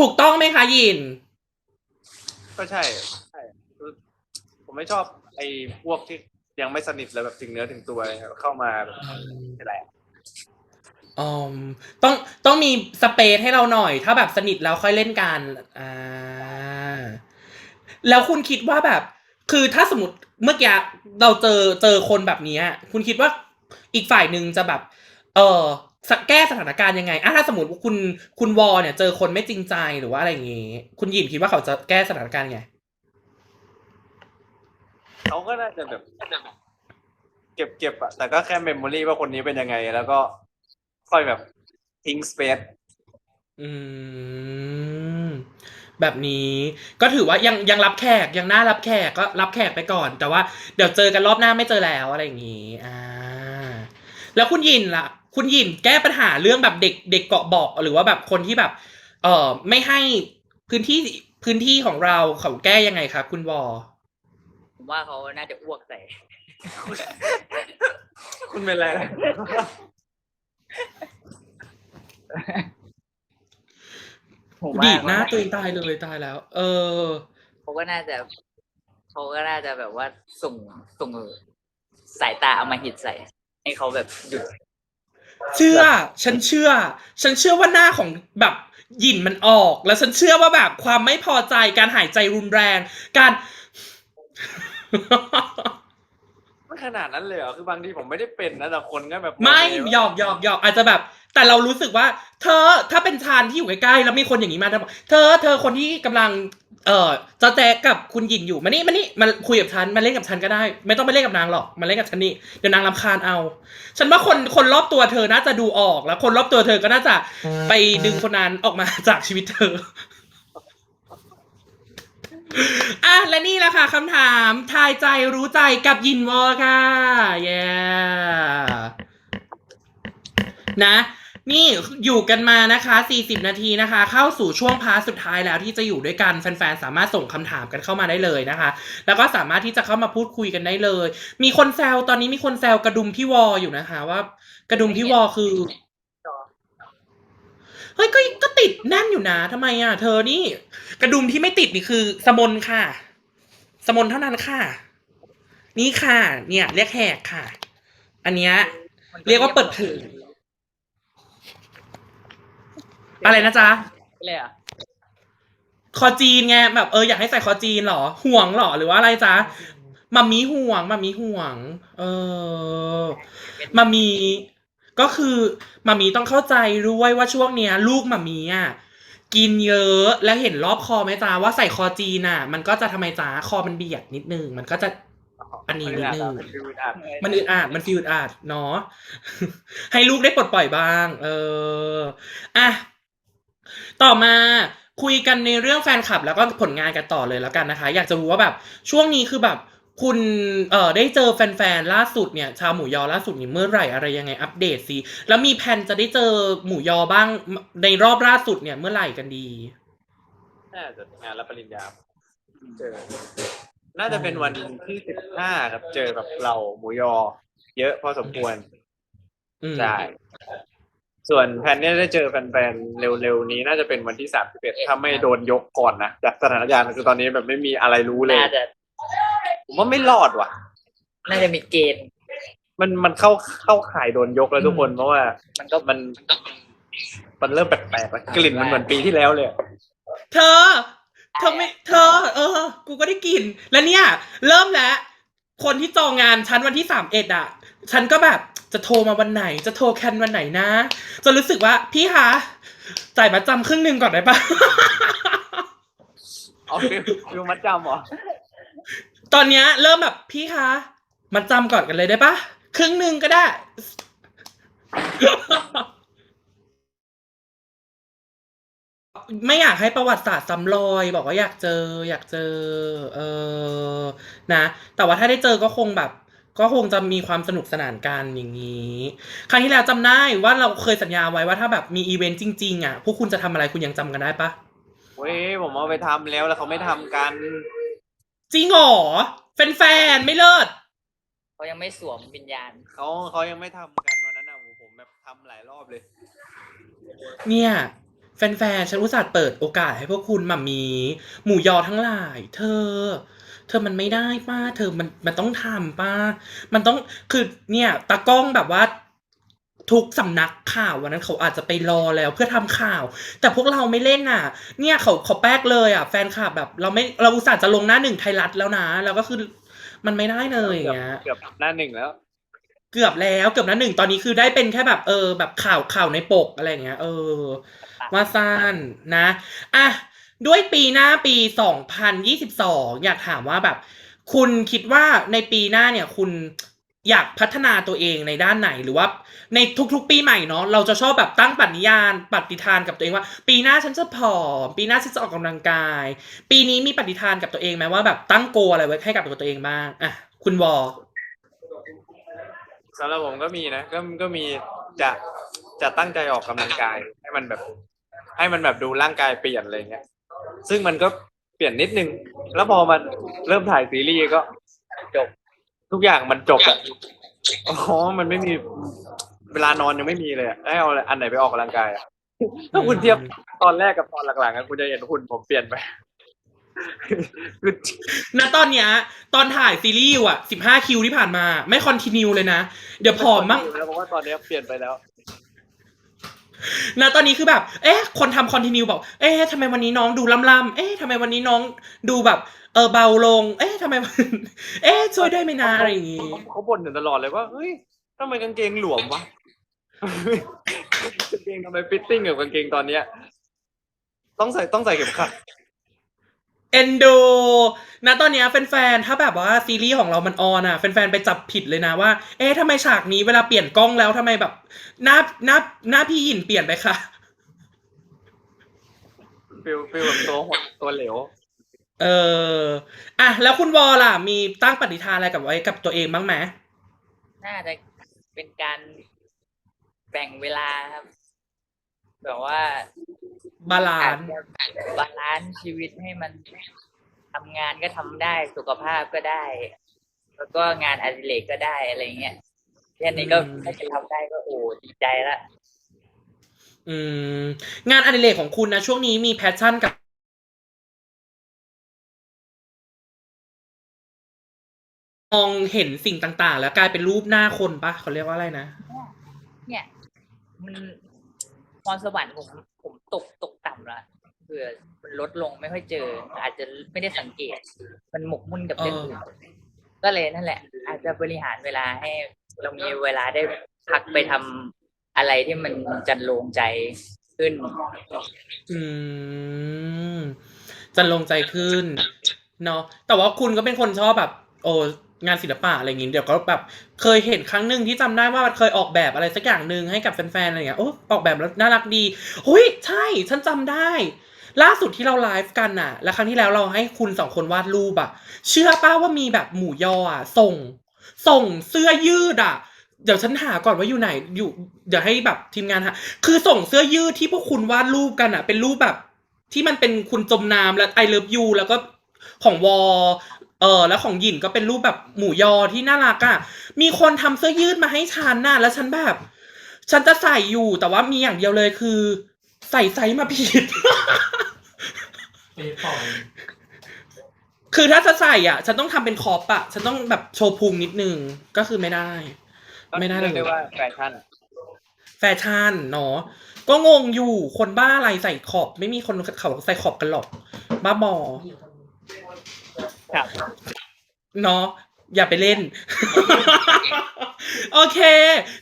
ถูกต้องไหมคะยิน ก็ใช่ใช่คือผมไม่ชอบไอ้พวกที่ยังไม่สนิทแล้วแบบถึงเนื้อถึงตัวเลยครับเข้ามาแบบไม่ได้อมต้องต้องมีสเปซให้เราหน่อย ถ้าแบบสนิทแล้วค่อยเล่นกันอ่าแล้วคุณคิดว่าแบบ คือถ้าสมมติเมื่อกี้เราเจอเจอคนแบบเนี้ยคุณคิดว่าอีกฝ่ายหนึ่งจะแบบ เออส แก้สถานการณ์ยังไงอะถ้าสมมติว่าคุณคุณวอเนี่ย เจอคนไม่จริงใจหรือว่าอะไรอย่างงี้ คุณหยินคิดว่าเขาจะแก้สถานการณ์ยังไง เขาก็น่าจะแบบเก็บเก็บอะแต่ก็แค่เมมโมรีว่าคนนี้เป็นยังไง แล้วก็ค่อยแบบทิ้งสเปซอืม แบบนี้ก็ถือว่ายังยังรับแขกยังน่ารับแขกก็รับแขกไปก่อน แต่ว่าเดี๋ยวเจอกันรอบหน้าไม่เจอแล้วอะไรอย่างงี้ อ่า แล้วคุณยินล่ะ คุณยินแก้ปัญหาเรื่องแบบเด็กเด็กเกาะเบาะหรือว่าแบบคนที่แบบ เออไม่ให้พื้นที่พื้นที่ของเราเขาแก้ยังไงครับ คุณวอผมว่าเขาน่าจะอ้วกใส่ คุณเป็นอะไรผมว่าดีดหน้าตัวเองตายเลยตายแล้ว เออ เขาก็น่าจะเขาก็น่าจะแบบว่าส่งส่งสายตาเอามาหิดใส่ ให้เขาแบบหยุด เชื่อ ฉันเชื่อ ฉันเชื่อว่าหน้าของแบบหยินมันออก แล้วฉันเชื่อว่าแบบความไม่พอใจการหายใจรุนแรง การ ไม่ขนาดนั้นเลยเหรอคือบางทีผมไม่ได้เป็นนะแต่คนก็แบบไม่หยอกหยอกหยอกอาจจะแบบ แต่เรารู้สึกว่า เธอถ้าเป็นชานที่อยู่ใกล้ๆแล้วมีคนอย่างนี้มาเธอบอกเธอเธอคนที่กำลัง เอ่อจะแจกกับคุณหยินอยู่มานี่มานี่มาคุยกับฉันมาเล่นกับฉันก็ได้ ไม่ต้องไปเล่นกับนางหรอกมาเล่นกับฉันนี่เดี๋ยวนางรำคาญเอา ฉันว่าคนคนรอบตัวเธอน่าจะดูออกแล้ว คนรอบตัวเธอก็น่าจะไปดึงคนนั้นออกมาจากชีวิตเธออะและนี่แหละค่ะคำถามทายใจรู้ใจกับยินวอค่ะเย้นะ นี่อยู่กันมานะคะ 40 นาทีนะคะ เข้าสู่ช่วงพาร์ทสุดท้ายแล้วที่จะอยู่ด้วยกันแฟนๆ สามารถส่งคำถามกันเข้ามาได้เลยนะคะ แล้วก็สามารถที่จะเข้ามาพูดคุยกันได้เลย มีคนแซวตอนนี้มีคนแซวกระดุมพี่วออยู่นะคะ ว่า กระดุมพี่วอคือเฮ้ยก็ก็ติดแน่นอยู่นะทำไมอะ เธอนี่ กระดุมที่ไม่ติดนี่คือ สมนค่ะ สมนเท่านั้นค่ะ นี่ค่ะ เนี่ย เรียกแหกค่ะ อันเนี้ยเรียกว่าเปิดเผย อะไรนะจ๊ะเลยอะคอจีนไงแบบเอออยากให้ใส่คอจีนเหรอ ห่วงเหรอหรือว่าอะไรจ๊ะมามีห่วงมามีห่วง เออมามีก็คือมามีต้องเข้าใจด้วยว่าช่วงเนี้ย ลูกมามีอะกินเยอะแล้วเห็นรอบคอไหมจ๊ะว่าใส่คอจีนอะ มันก็จะทำไมจ๊ะคอมันเบียดนิดนึง มันก็จะอันนี้นิดนึงมันคืออึดอัดมันอึดอัดมันฟีลอึดอัดเนาะให้ลูกได้ปลดปล่อยบ้าง เอออะ ต่อมาคุยกันในเรื่องแฟนคลับ แล้วก็ผลงานกันต่อเลยแล้วกันนะคะ อยากจะรู้ว่าแบบช่วงนี้คือแบบคุณเอ่อได้เจอแฟนๆล่าสุดเนี่ยชาวหมูยอล่าสุดนี่เมื่อไหร่อะไรยังไงอัปเดตสิแล้วมีแผนจะได้เจอหมูยอบ้างในรอบล่าสุดเนี่ยเมื่อไหร่กันดี น่าจะงานรับปริญญาเจอ น่าจะเป็นวันที่สิบห้าครับเจอแบบเราหมูยอ เยอะพอสมควรอืม ใช่ ส่วนแพนเนี่ยได้เจอแฟนๆ เร็วๆ นี้น่าจะเป็นวันที่สามสิบเอ็ดถ้าไม่โดนยกก่อนนะจากสถานการณ์คือตอนนี้แบบไม่มีอะไรรู้เลย น่าจะผมว่าไม่รอดว่ะ น่าจะมีเกณฑ์มันมันเข้าเข้าข่ายโดนยกแล้วทุกคนเพราะว่ามันก็มันมันเริ่มแปลกๆแล้วกลิ่นมันเหมือนปีที่แล้วเลยอะเธอ เธอไม่เธอ เออ กูก็ได้กลินแล้วเนี่ย เริ่มแล้ว คนที่จองงานฉันวันที่สามเอ็ดอะ ฉันก็แบบจะโทรมาวันไหน จะโทรแคนวันไหนนะ จะรู้สึกว่าพี่คะจ่ายมาจำครึ่งหนึ่งก่อนได้ปะ เอาฟิลฟิลมัดจำเหรอตอนเนี้ยเริ่มแบบพี่คะมาจำก่อนกันเลยได้ปะครึ่งหนึ่งก็ได้ ไม่อยากให้ประวัติศาสตร์ซ้ำรอย บอกว่าอยากเจอ อยากเจอ เออนะ แต่ว่าถ้าได้เจอก็คงแบบ ก็คงจะมีความสนุกสนานกันอย่างนี้ ครั้งที่แล้วจำได้ว่าเราเคยสัญญาไว้ว่าถ้าแบบมีอีเวนต์จริงๆอะพวกคุณจะทำอะไรคุณยังจำกันได้ปะเว้ยผมเอาไปทำแล้วแล้วเขาไม่ทำกัน จริงเหรอแฟนๆไม่เลิศ เขายังไม่สวมวิญญาณ เขาเขายังไม่ทำกันวันนั้นอะโอ้โหผมแบบทำหลายรอบเลย เนี่ยแฟนๆฉันอุตส่าห์เปิดโอกาสให้พวกคุณหมามี หมูยอทั้งหลาย เธอ เธอมันไม่ได้ป้า เธอมันมันต้องทำป้า มันต้องคือเนี่ยตากล้องแบบว่าทุกสำนักข่าววันนั้นเขาอาจจะไปรอแล้วเพื่อทำข่าว แต่พวกเราไม่เล่นน่ะ เนี่ยเขาเขาแป๊กเลยอะแฟนคลับแบบ เราไม่เราอุตส่าห์จะลงหน้าหนึ่งไทยรัฐแล้วนะแล้วก็คือมันไม่ได้เลยอย่างเงี้ยเกือบหน้าหนึ่งแล้ว เกือบแล้วเกือบนะหนึ่งตอนนี้คือได้เป็นแค่แบบเออ แบบข่าวข่าวในปกอะไรอย่างเงี้ย เออว่าสั้นนะอะ ด้วยปีหน้าปี 2022 อยากถามว่าแบบ คุณคิดว่าในปีหน้าเนี่ยคุณอยากพัฒนาตัวเองในด้านไหนหรือว่า ในทุกๆ ปีใหม่เนาะเราจะชอบแบบตั้งปณิญาณปฏิทานกับตัวเองว่า ปีหน้าฉันจะผอมปีหน้าฉันจะออกกำลังกาย ปีนี้มีปฏิทานกับตัวเองไหมว่าแบบตั้งโกอะไรไว้ให้กับตัวเองบ้างอะคุณวอสำหรับผมก็มีนะก็ก็มีจะจะตั้งใจออกกำลังกาย ให้มันแบบ ให้มันแบบดูร่างกายเปลี่ยนอะไรเงี้ย ซึ่งมันก็เปลี่ยนนิดนึง แล้วพอมันเริ่มถ่ายซีรีส์ก็จบ ทุกอย่างมันจบอะอ๋อ มันไม่มีเวลานอนยังไม่มีเลยอะให้เอาอันไหนไปออกกำลังกายอะถ้าคุณเทียบตอนแรกกับตอนหลังๆอะคุณจะเห็นหุ่นผมเปลี่ยนไปคือณตอนเนี้ย ตอนถ่ายซีรีส์อยู่อะสิบห้าคิวที่ผ่านมา ไม่คอนติเนียเลยนะ เดี๋ยวผอมมั้งแล้วเพราะว่าตอนนี้เปลี่ยนไปแล้ว ณตอนนี้คือแบบ เอ๊ะ คนทำคอนติเนียบอก เอ๊ะทำไมวันนี้น้องดูล่ำๆเอ๊ะทำไมวันนี้น้องดูแบบ เออเบาลง เอ๊ะทำไม เอ๊ะช่วยได้ไหมนะอะไรอย่างงี้ เขาเขาบ่นอยู่ตลอดเลยว่า เฮ้ยทำไมกางเกงหลวมวะ กางเกงทำไมฟิตติ้งกับกางเกงตอนเนี้ย ต้องใส่ต้องใส่เข็มขัด เอนโดณตอนเนี้ยแฟนๆ ถ้าแบบว่าซีรีส์ของเรามันออนอะแฟนๆ ไปจับผิดเลยนะว่า เอ๊ะทำไมฉากนี้เวลาเปลี่ยนกล้องแล้วทำไมแบบหน้าหน้าหน้าพี่หยินเปลี่ยนไปคะฟิลฟิลแบบตัวหดตัวเหลว เอออะแล้วคุณวอล่ะ มีตั้งปณิธานอะไรกับไว้กับตัวเองบ้างไหมน่าจะเป็นการแบ่งเวลาครับ แบบว่า บาลาอาจนซ์จะบาลานซ์ชีวิตให้มันทำงานก็ทำได้สุขภาพก็ได้ แล้วก็งานอดิเรกก็ได้อะไรเงี้ยแค่นี้ก็ถ้าจะทำได้ก็โอ้ดีใจละอืม งานอดิเรกของคุณนะช่วงนี้มีแพชชั่นกับมองเห็นสิ่งต่าง ๆ แล้วกลายเป็นรูปหน้าคนปะเขาเรียกว่าอะไรนะ เนี่ย มันพรสวรรค์ผมผม ตกตกต่ำละเผื่อมันลดลงไม่ค่อยเจอ อาจจะไม่ได้สังเกต มันหมกมุ่นกับเรื่องอื่นก็เลยนั่นแหละ อาจจะบริหารเวลาให้ เรามีเวลาได้พักไปทำอะไรที่มันจันโลงใจขึ้น อืมจันลงใจขึ้นเนาะแต่ว่าคุณก็เป็นคนชอบแบบ โอ้ งานศิลปะอะไรอย่างงี้เดี๋ยวก็แบบเคยเห็นครั้งหนึ่งที่จำได้ว่าเคยออกแบบอะไรสักอย่างหนึ่งให้กับแฟนๆอะไรอย่างเงี้ยโอ้ออกแบบแล้วน่ารักดีหุยใช่ฉันจำได้ ล่าสุดที่เราไลฟ์กันน่ะ แล้วครั้งที่แล้วเราให้คุณสองคนวาดรูปอะเชื่อป้าว่ามีแบบหมูยออะส่ง ส่งเสื้อยืดอะเดี๋ยวฉันหาก่อนว่าอยู่ไหนอยู่เดี๋ยวให้แบบทีมงานหาคือส่งเสื้อยืดที่พวกคุณวาดรูปกันอะเป็นรูปแบบ ที่มันเป็นคุณจมน้ำแล้วไอเลิฟยูแล้วก็ของวอ เออแล้วของหยินก็เป็นรูปแบบหมูยอที่น่ารักอะ่ะ มีคนทำเสื้อยืดมาให้ฉันน่ะ แล้วฉันแบบ ฉันจะใส่อยู่แต่ว่ามีอย่างเดียวเลยคือ ใส่ไซส์มาผิดคือถ้าจะใส่อะ ฉันต้องทำเป็นคอปอะ ฉันต้องแบบโชว์พุงนิดนึง ก็คือไม่ได้ ไม่ได้เลยเรียกได้ว่าแฟชั่นแฟชั่นเนาะก็งงอยู่คนบ้าอะไรใส่ขอบ ไม่มีคนเขาใส่ขอบกันหรอก บ้าบอ ครับ เนาะอย่าไปเล่น โอเค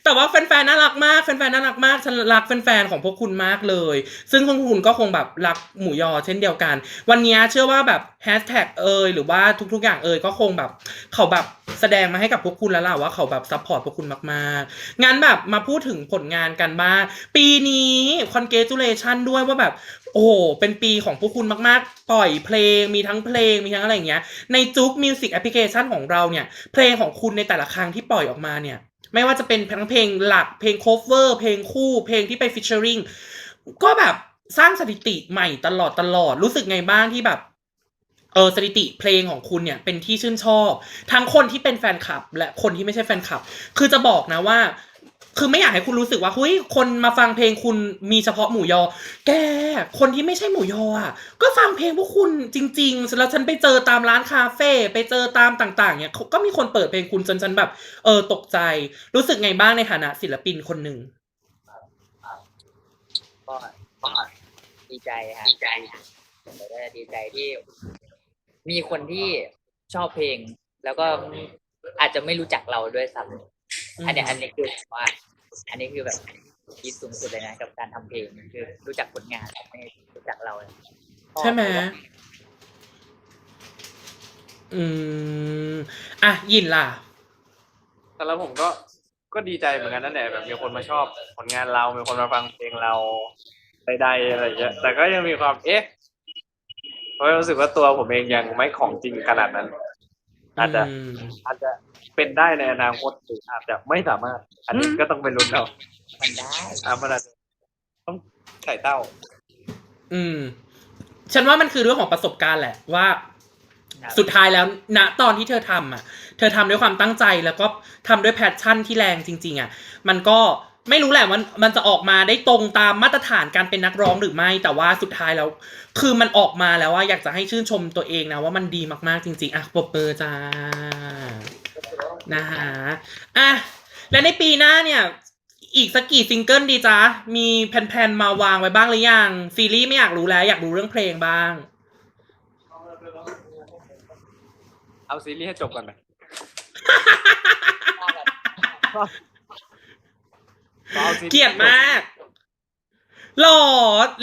แต่ว่าแฟนๆน่ารักมากแฟนๆน่ารักมากฉันรักแฟนๆของพวกคุณมากเลย ซึ่งพวกคุณก็คงแบบรักหมูยอเช่นเดียวกัน วันนี้เชื่อว่าแบบแฮชแท็กเอยหรือว่าทุกๆอย่างเอยก็คงแบบ เขาแบบแสดงมาให้กับพวกคุณแล้วล่ะว่าเขาแบบซัพพอร์ตพวกคุณมากๆงั้นแบบมาพูดถึงผลงานกันบ้างปีนี้คอนเกตูเลชันด้วยว่าแบบ โอ้โห เป็นปีของพวกคุณมากๆ ปล่อยเพลง มีทั้งเพลง มีทั้งอะไรอย่างเงี้ย ในจุกมิวสิกแอปพลิเคชันของเราเนี่ย เพลงของคุณในแต่ละครั้งที่ปล่อยออกมาเนี่ย ไม่ว่าจะเป็นทั้งเพลงหลัก เพลงโคเวอร์ เพลงคู่ เพลงที่ไปฟิชเชอริงก็แบบสร้างสถิติใหม่ตลอดตลอด รู้สึกไงบ้างที่แบบ เออสถิติเพลงของคุณเนี่ยเป็นที่ชื่นชอบ ทั้งคนที่เป็นแฟนคลับ และคนที่ไม่ใช่แฟนคลับ คือจะบอกนะว่า คือไม่อยากให้คุณรู้สึกว่าเฮ้ยคนมาฟังเพลงคุณมีเฉพาะหมู่ยอ แกคนที่ไม่ใช่หมู่ยออะก็ฟังเพลงพวกคุณจริงๆแล้วฉันไปเจอตามร้านคาเฟ่ไปเจอตามต่าง ๆเนี่ยก็มีคนเปิดเพลงคุณจนฉันแบบเออตกใจ รู้สึกไงบ้างในฐานะศิลปินคนหนึ่งก็ก็ดีใจฮะดีใจดีใจที่ มีคนที่ชอบเพลง แล้วก็อาจจะไม่รู้จักเราด้วยซ้ำอันเนี้ยอันนี้คือว่า อันนี้คือแบบคิดสูงสุดเลยนะกับการทำเพลงคือรู้จักผลงานแต่ไม่รู้จักเราเลยใช่ไหมอืมอะยินล่ะแต่แล้วผมก็ก็ดีใจเหมือนกันนั่นแหละแบบมีคนมาชอบผลงานเรา มีคนมาฟังเพลงเราใดๆอะไรอย่างเงี้ยแต่ก็ยังมีความเอ๊ะเพราะรู้สึกว่าตัวผมเองยังไม่ของจริงขนาดนั้น อาจจะอืมอาจจะ เป็นได้ในอนาคตหรืออาจจะไม่สามารถ อันนี้ก็ต้องไปลุ้นเอามันได้อะมันอาจจะต้องใส่เต้า อืม ฉันว่ามันคือเรื่องของประสบการณ์แหละว่าครับสุดท้ายแล้วณตอนที่เธอทำอะ เธอทำด้วยความตั้งใจแล้วก็ทำด้วยแพชชั่นที่แรงจริง ๆ อะ มันก็ไม่รู้แหละมันมันจะออกมาได้ตรงตามมาตรฐานการเป็นนักร้องหรือไม่ แต่ว่าสุดท้ายแล้ว คือมันออกมาแล้วว่าอยากจะให้ชื่นชมตัวเองนะว่ามันดีมากๆจริง ๆ อะปรบมือจ้า นะฮะอะและในปีหน้าเนี่ย อีกสักกี่ซิงเกิลดีจ๊ะ มีแผนๆมาวางไว้บ้างหรือยัง ซีรีส์ไม่อยากรู้แล้ว อยากรู้เรื่องเพลงบ้าง เอาซีรีส์ให้จบก่อนไหมเอาซีรีส์เกลียดมากหรอ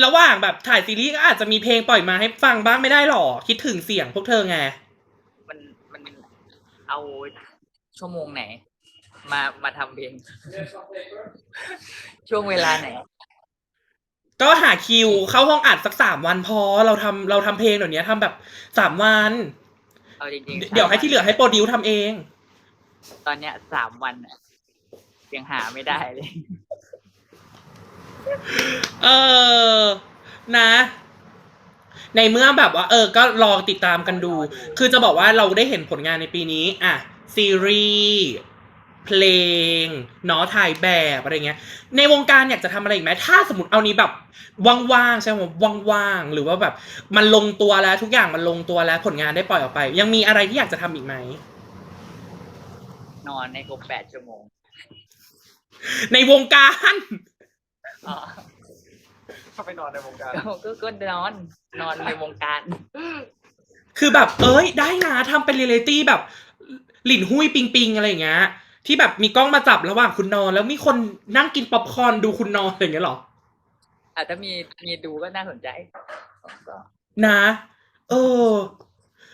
ระหว่างแบบถ่ายซีรีส์ก็อาจจะมีเพลงปล่อยมาให้ฟังบ้างไม่ได้หรอ คิดถึงเสียงพวกเธอไง มันมันเอา ชั่วโมงไหน มามาทำเพลง ช่วงเวลาไหน ก็หาคิวเข้าห้องอัดสักสามวันพอเราทำเราทำเพลงเดี๋ยวนี้ทำแบบสามวัน เอาจริงๆเดี๋ยวให้ที่เหลือให้โปรดิวทำเอง ตอนเนี้ยสามวันอะยังหาไม่ได้เลย เออ นะ ในเมื่อแบบว่า เออ ก็ลองติดตามกันดู คือจะบอกว่าเราได้เห็นผลงานในปีนี้ อะ ซีรีส์เพลงเนาะถ่ายแบบอะไรเงี้ย ในวงการอยากจะทำอะไรอีกไหมถ้าสมมติเอานี้แบบว่างๆใช่ไหมว่างๆหรือว่าแบบ มันลงตัวแล้วทุกอย่างมันลงตัวแล้วผลงานได้ปล่อยออกไป ยังมีอะไรที่อยากจะทำอีกไหมนอนในครบแปดชั่วโมง ในวงการอ๋อเข้าไปนอนในวงการก็ก็ก็นอน นอนในวงการ คือแบบ เอ้ย ได้นะทำเป็นเรียลิตี้แบบ หลินหุ้ยปิงปิงอะไรอย่างเงี้ยที่แบบมีกล้องมาจับระหว่างคุณนอน แล้วมีคนนั่งกินป๊อปคอร์นดูคุณนอนอะไรอย่างเงี้ยหรออาจจะมีมีดูก็น่าสนใจ นะ เออ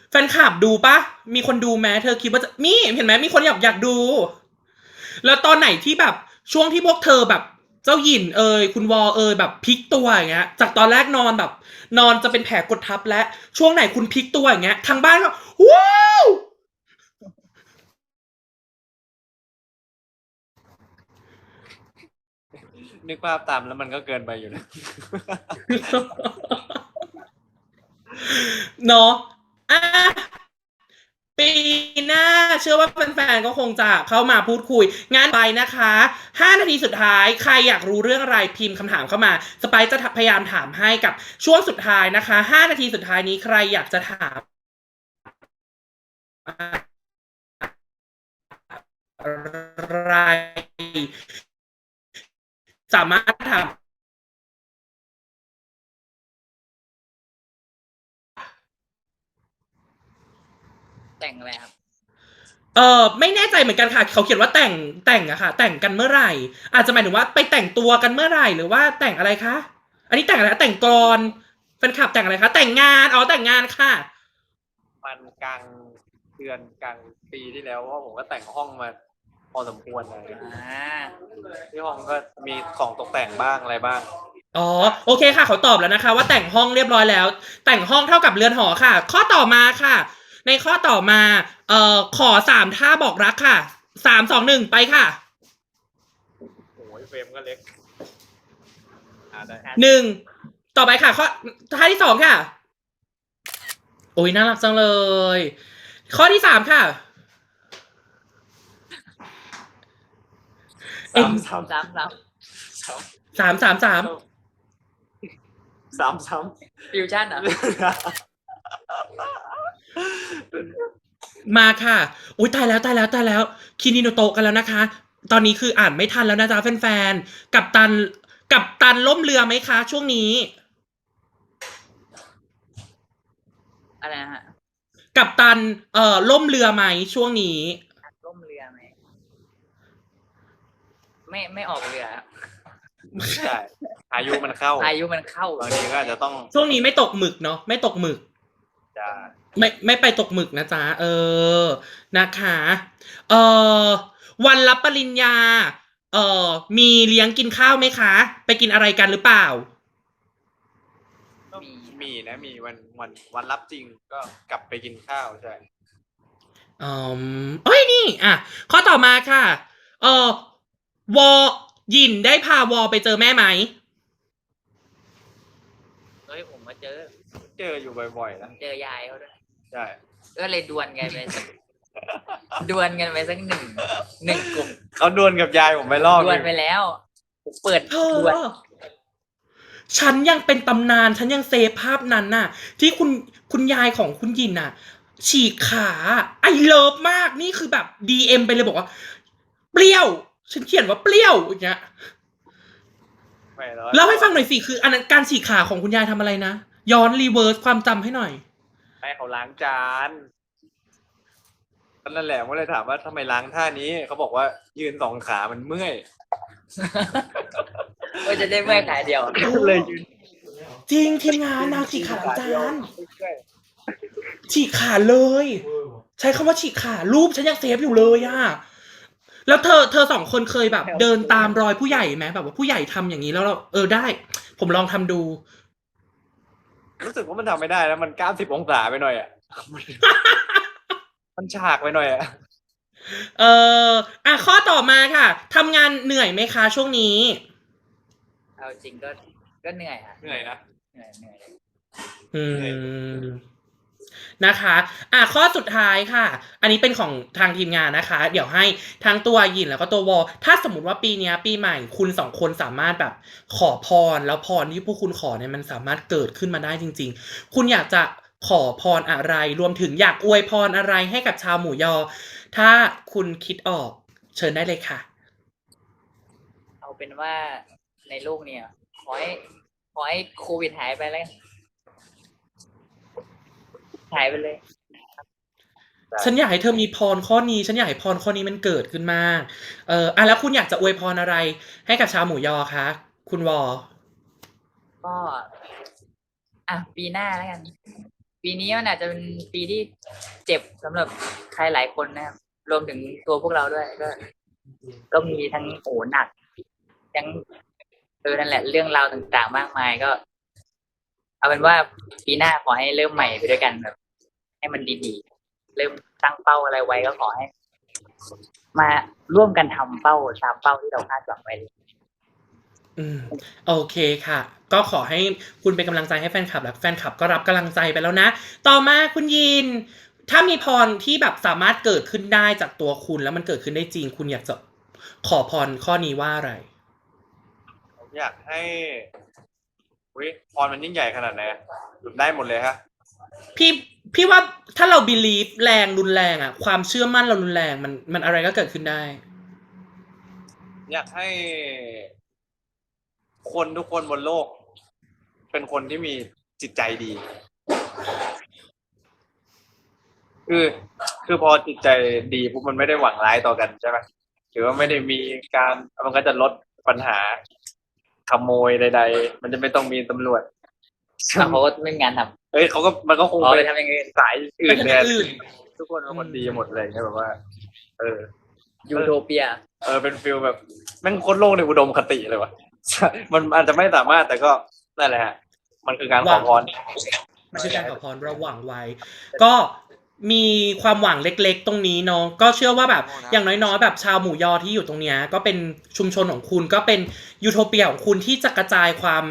แฟนคลับดูปะมีคนดูไหมเธอคิดว่าจะมีเห็นไหมมีคนอยากอยากดู แล้วตอนไหนที่แบบช่วงที่พวกเธอแบบ เจ้าหยินเอยคุณวอเอยแบบพลิกตัวอย่างเงี้ย จากตอนแรกนอนแบบ นอนจะเป็นแผลกดทับและช่วงไหนคุณพลิกตัวอย่างเงี้ยทางบ้านก็ว้าว นึกภาพตามแล้วมันก็เกินไปอยู่นะเนาะอะปีหน้าเชื่อว่าแฟนๆก็คงจะเข้ามาพูดคุย งานไปนะคะ 5 นาทีสุดท้ายใครอยากรู้เรื่องอะไรพิมพ์คำถามเข้ามาสไปจะพยายามถามให้กับช่วงสุดท้ายนะคะ 5 นาทีสุดท้ายนี้ใครอยากจะถามอะไร สามารถถามแต่งอะไรครับ เออไม่แน่ใจเหมือนกันค่ะ เขาเขียนว่าแต่งแต่งอะค่ะ แต่งกันเมื่อไหร่ อาจจะหมายถึงว่าไปแต่งตัวกันเมื่อไหร่หรือว่าแต่งอะไรคะอันนี้แต่งอะไรคะแต่งกรอนแฟนคลับแต่งอะไรคะแต่งงานอ๋อแต่งงานค่ะ มันกลางเดือนกลางปีที่แล้วเพราะว่าผมก็แต่งห้องมา พอสมควรเลยอ่าที่ห้องก็มีของตกแต่งบ้างอะไรบ้าง อ๋อโอเคค่ะเขาตอบแล้วนะคะ ว่าแต่งห้องเรียบร้อยแล้ว แต่งห้องเท่ากับเรือนหอค่ะ ข้อต่อมาค่ะ ในข้อต่อมาเอ่อขอสามท่าบอกรักค่ะสามสองหนึ่งไปค่ะโอ้ยเฟรมก็เล็กอ่าได้หนึ่งต่อไปค่ะข้อท่าที่สองค่ะโอ้ยน่ารักจังเลย ข้อที่สามค่ะ เอ็มสามสามสามสามสามสามสามสามสามฟิวชั่นเหรอมาค่ะ อุ้ยตายแล้วตายแล้วตายแล้ว คินิโนโตะกันแล้วนะคะ ตอนนี้คืออ่านไม่ทันแล้วนะจ๊ะแฟนๆ กับตัน กับตันล่มเรือไหมคะ ช่วงนี้ อะไรนะฮะ กับตัน เอ่อ ล่มเรือไหมช่วงนี้ ล่มเรือไหม ไม่ไม่ออกเรือใช่อายุมันเข้าพายุมันเข้าบางทีก็อาจจะต้องช่วงนี้ไม่ตกหมึกเนาะไม่ตกหมึกจะไม่ไม่ไปตกหมึกนะจ๊ะเออนะคะเออวันรับปริญญา เออมีเลี้ยงกินข้าวไหมคะ ไปกินอะไรกันหรือเปล่าก็มีนะมีวันวันวันรับจริงก็กลับไปกินข้าวใช่อืมเอ้ยนี่ อะข้อต่อมาค่ะ เออ วอยินได้พาวอไปเจอแม่ไหม เฮ้ยผมมาเจอ เจออยู่บ่อยๆนะเจอยายเขาด้วยใช่ก็เลยดวลกันไปสักดวลกันไปสักหนึ่งหนึ่งกลุ่มเขาดวลกับยายผมไปรอบดวลหไปนึ่งแล้วผมเปิดเธดวล อฉันยังเป็นตำนาน ฉันยังเซฟภาพนั้นน่ะ ที่คุณคุณยายของคุณยินน่ะ ฉีกขาไอเลิฟมากนี่คือแบบดีเอ็มไปเลยบอกว่า เปรี้ยว ฉันเขียนว่าเปรี้ยวอย่างเงี้ยไม่หรอกเล่าให้ฟังหน่อยสิคือ อันนั้นการฉีกขาของคุณยายทำอะไรนะย้อนรีเวิร์สความจำให้หน่อย ให้เขาล้างจานก็นั่นแหละผมก็เลยถามว่าทำไมล้างท่านี้เขาบอกว่ายืนสองขามันเมื่อยก็จะได้เมื่อยขายเดียวก็เลยยืนจริงทีมงานนางฉีกขาล้างจานเมื่อยฉีกขาเลย ใช้คำว่าฉีกขารูปฉันยังเซฟอยู่เลยอะ แล้วเธอเธอสองคนเคยแบบ เดินตามรอยผู้ใหญ่ไหมแบบว่าผู้ใหญ่ทำอย่างนี้แล้วเราเออได้ ผมลองทำดู รู้สึกว่ามันทำไม่ได้แล้วมันเก้าสิบองศาไปหน่อยอะมันฉากไปหน่อยอะเอออะข้อต่อมาค่ะทำงานเหนื่อยไหมคะช่วงนี้เอาจริงก็ก็เหนื่อยค่ะเหนื่อยนะเหนื่อยเหนื่อยอืม นะคะอะข้อสุดท้ายค่ะ อันนี้เป็นของทางทีมงานนะคะ เดี๋ยวให้ทั้งตัวยินแล้วก็ตัววอถ้าสมมติว่าปีนี้ปีใหม่คุณสองคนสามารถแบบขอพร แล้วพรที่พวกคุณขอเนี่ยมันสามารถเกิดขึ้นมาได้จริง ๆ คุณอยากจะขอพรอะไร รวมถึงอยากอวยพรอะไรให้กับชาวหมูยอ ถ้าคุณคิดออกเชิญได้เลยค่ะ เอาเป็นว่าในโลกเนี่ย ขอให้ขอให้โควิดหายไปแล้ว หายไปเลย ฉันอยากให้เธอมีพรข้อนี้ ฉันอยากให้พรข้อนี้มันเกิดขึ้นมากเอออะแล้วคุณอยากจะอวยพรอะไร ให้กับชาวหมูยอคะ คุณวอ ก็อะปีหน้าแล้วกัน ปีนี้มันอาจจะเป็นปีที่เจ็บสำหรับใครหลายคนนะครับ รวมถึงตัวพวกเราด้วย ก็ ก็มีทั้งโอ้หนัก ทั้งเออนั่นแหละเรื่องราวต่างๆ มากมายก็ เอาเป็นว่าปีหน้าขอให้เริ่มใหม่ไปด้วยกันแบบ ให้มันดีๆ เริ่มตั้งเป้าอะไรไว้ก็ขอให้ มาร่วมกันทำเป้าตามเป้าที่เราคาดหวังไว้เลยอืมโอเคค่ะ ก็ขอให้คุณเป็นกำลังใจให้แฟนคลับและแฟนคลับก็รับกำลังใจไปแล้วนะ ต่อมาคุณยิน ถ้ามีพรที่แบบสามารถเกิดขึ้นได้จากตัวคุณแล้วมันเกิดขึ้นได้จริง คุณอยากจะขอพรข้อนี้ว่าอะไร ผมอยากให้อุ้ยพรมันยิ่งใหญ่ขนาดไหนอะหยุดได้หมดเลยฮะพี่ พี่ว่าถ้าเรา believe แรงรุนแรงอะความเชื่อมั่นเรารุนแรงมันมันอะไรก็เกิดขึ้นได้ อยากให้คนทุกคนบนโลก เป็นคนที่มีจิตใจดี คือคือพอจิตใจดีปุ๊บมันไม่ได้หวังร้ายต่อกันใช่ไหมหรือว่าไม่ได้มีการมันก็จะลดปัญหาขโมยใด ๆ มันจะไม่ต้องมีตำรวจอะเขาก็ไม่มีงานทำ เอ้ยเขาก็มันก็คงอ๋อไปไปทำอย่างอื่น สายอื่นไปแททำนอื่นทุกคนเป็นคนดีหมดเลยเนี่ยแบบว่า เออ ยูโทเปีย เออเป็นฟิลแบบแม่งโคตรโลกในอุดมคติเลยวะมันอาจจะไม่สามารถแต่ก็นั่นแหละฮะมันคือการขอพร มันคือการขอพรเราหวังไว้ ก็มีความหวังเล็กๆ ตรงนี้เนาะก็เชื่อว่าแบบอย่างน้อยๆ แบบชาวหมู่ยอที่อยู่ตรงเนี้ยก็เป็นชุมชนของคุณก็เป็นยูโทเปียของคุณที่จะกระจายความ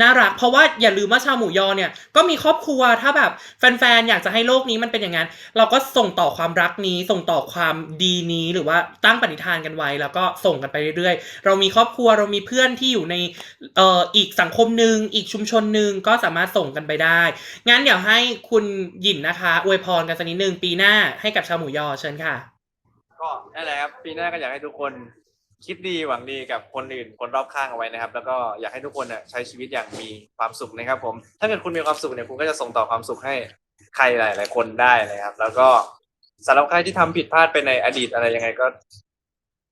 น่ารัก เพราะว่าอย่าลืมว่าชาวหมูยอเนี่ยก็มีครอบครัวถ้าแบบแฟนๆ อยากจะให้โลกนี้มันเป็นอย่างนั้น เราก็ส่งต่อความรักนี้ ส่งต่อความดีนี้หรือว่าตั้งปณิธานกันไว้ แล้วก็ส่งกันไปเรื่อยๆ เรามีครอบครัวเรามีเพื่อนที่อยู่ในเอ่ออีกสังคมหนึ่งอีกชุมชนหนึ่งก็สามารถส่งกันไปได้ งั้นเดี๋ยวให้คุณหยินนะคะอวยพรกันสักนิดนึงปีหน้าให้กับชาวหมูยอเชิญค่ะ ก็นั่นแหละครับปีหน้าก็อยากให้ทุกคน คิดดีหวังดีกับคนอื่นคนรอบข้างเอาไว้นะครับ แล้วก็อยากให้ทุกคนน่ะใช้ชีวิตอย่างมีความสุขนะครับ ผม ถ้าเกิดคุณมีความสุขเนี่ยคุณก็จะส่งต่อความสุขให้ใครหลาย ๆ คนได้เลยครับ แล้วก็สำหรับใครที่ทำผิดพลาดไปในอดีตอะไรยังไงก็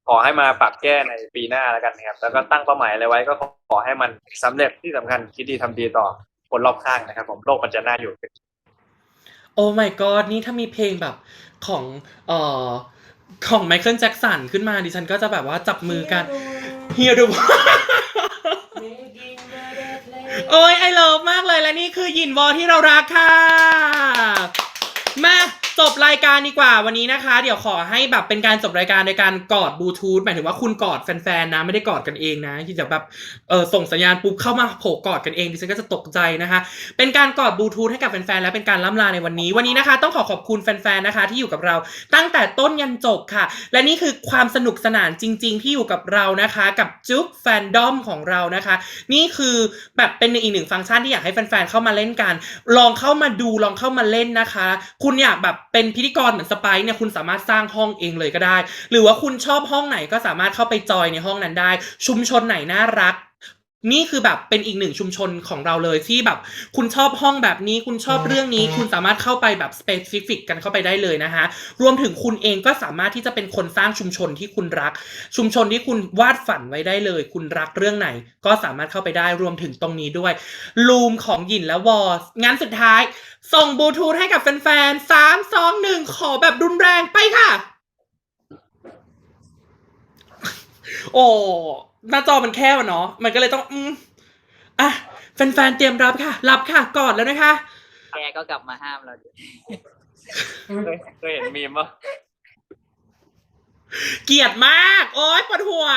ขอให้มาปรับแก้ในปีหน้าแล้วกันนะครับ แล้วก็ตั้งเป้าหมายอะไรไว้ก็ขอให้มันสำเร็จที่สำคัญคิดดีทำดีต่อคนรอบข้างนะครับ ผมโลกมันจะน่าอยู่ โอ้ my god นี่ถ้ามีเพลงแบบของเอ่อ ของไมเคิลแจ็กสันขึ้นมาดิฉันก็จะแบบว่าจับมือกัน Hear the World โอ้ยไอเลิฟมากเลยและนี่คือหยินวอที่เรารักค่ะ มา จบรายการดีกว่าวันนี้นะคะ เดี๋ยวขอให้แบบเป็นการจบรายการในการกอดบลูทูธหมายถึงว่าคุณกอดแฟนๆนะไม่ได้กอดกันเองนะที่จะแบบเออส่งสัญญาณปุ๊บเข้ามาโผล่กอดกันเองดิฉันก็จะตกใจนะคะ เป็นการกอดบลูทูธให้กับแฟนๆและเป็นการล่ำลาในวันนี้ วันนี้นะคะ ต้องขอขอบคุณแฟนๆนะคะ ที่อยู่กับเราตั้งแต่ต้นยันจบค่ะ และนี่คือความสนุกสนานจริง ๆ ที่อยู่กับเรานะคะ กับจุ๊บแฟนดอมของเรานะคะ นี่คือแบบเป็นอีกหนึ่งฟังก์ชันที่อยากให้แฟนๆเข้ามาเล่นกัน ลองเข้ามาดูลองเข้ามาเล่นนะคะ คุณอยากแบบเป็นพิธีกรเหมือนสไปซ์เนี่ยคุณสามารถสร้างห้องเองเลยก็ได้ หรือว่าคุณชอบห้องไหนก็สามารถเข้าไปจอยในห้องนั้นได้ ชุมชนไหนน่ารัก นี่คือแบบเป็นอีกหนึ่งชุมชนของเราเลยที่แบบ คุณชอบห้องแบบนี้คุณชอบเรื่องนี้ คุณสามารถเข้าไปแบบสเปซิฟิกกันเข้าไปได้เลยนะคะรวมถึงคุณเองก็สามารถที่จะเป็นคนสร้างชุมชนที่คุณรัก ชุมชนที่คุณวาดฝันไว้ได้เลย คุณรักเรื่องไหน ก็สามารถเข้าไปได้รวมถึงตรงนี้ด้วยลูมของหยินและวอสงั้นสุดท้าย ส่งบลูทูธให้กับแฟนๆสามสองหนึ่งขอแบบรุนแรงไปค่ะ โอ้ หน้าจอมันแคบอะเนาะมันก็เลยต้องอืมอะแฟนๆเตรียมรับค่ะ รับค่ะกอดแล้วนะคะ แกก็กลับมาห้ามเราดิเคยเคยเห็นมีมปะเกลียดมาก โอ๊ยปวดหัว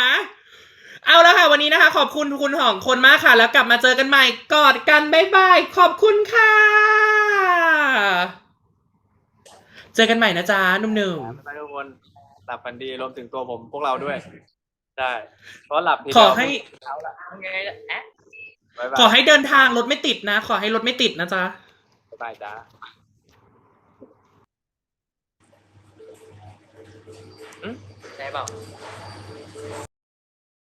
เอาแล้วค่ะ วันนี้นะคะ ขอบคุณคุณของคนมากค่ะ แล้วกลับมาเจอกันใหม่กอดกันบ๊ายบายขอบคุณค่ะ เจอกันใหม่นะจ๊ะหนุ่มไปทุกคนหลับฝันดีรวมถึงตัวผมพวกเราด้วยใช่ เพราะหลับทีๆขอให้เอาละไงล่ะแอะบ๊ายบายขอให้เดินทางรถไม่ติดนะ ขอให้รถไม่ติดนะจ๊ะ บ๊ายบายจ้าใช่เปล่า